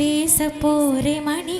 பேச போறே மணி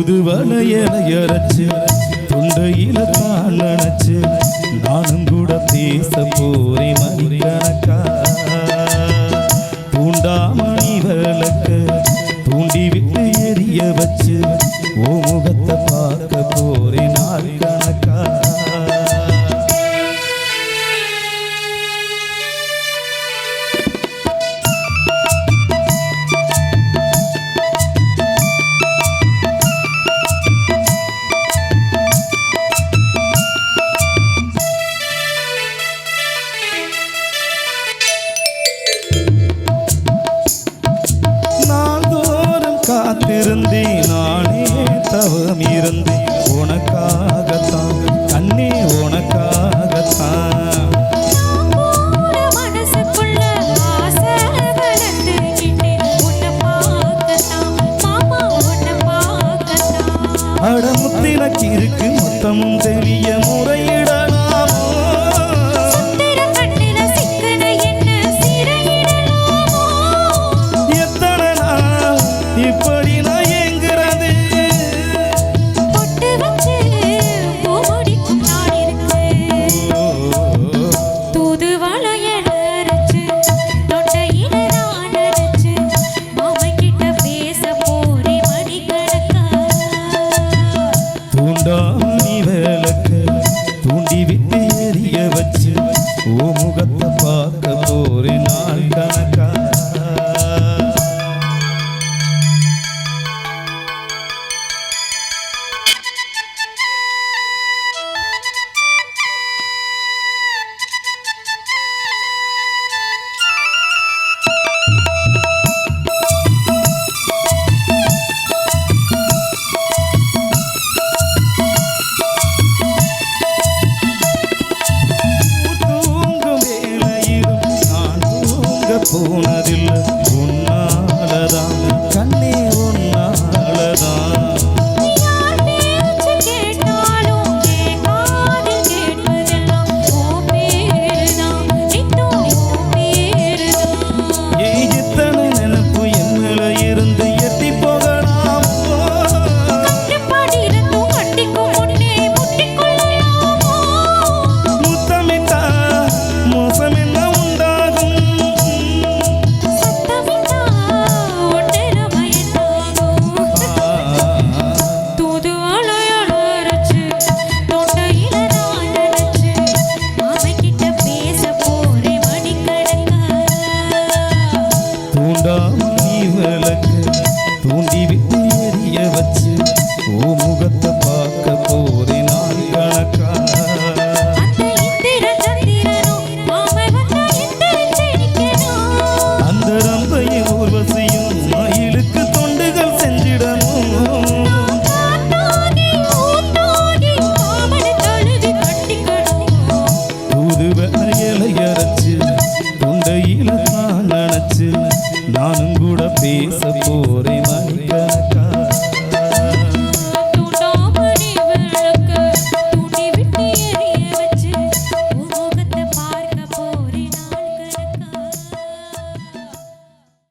புது வலையலையரைச்சு தொண்டையில தான் நினைச்சு நானும் கூட பேச போறேன் மணி காத்திருந்தேன் நானே தவம் இருந்து உனக்காகத்தான் நீ போனதில்லை உன்ன Kingdom.